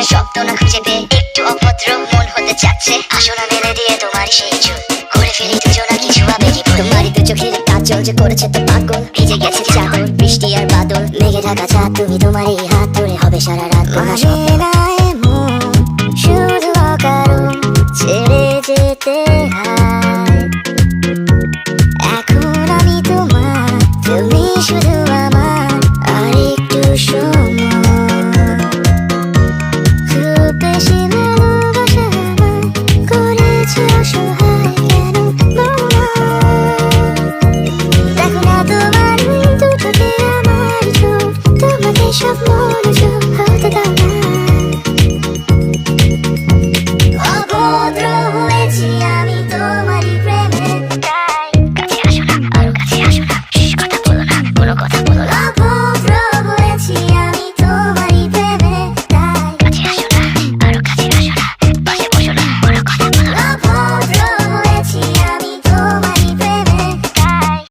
তোমারই শব্দ না খুঁজে পেয়ে একটু অভদ্র মন হতে চাচ্ছে। আসো না মেলে দিয়ে তোমার সেই চুল। করে ফেলি দুজনা কিছু আবেগী ভুল। তোমারই তো চোখের কাজল যে করেছে তো পাগল। ভিজে গেছে চাদর বৃষ্টি আর বাদল। মেঘে ঢাকা চাঁদ তুমি তোমার এই হাত ধরে হবে সারা রাত। মহাস্বপ্ন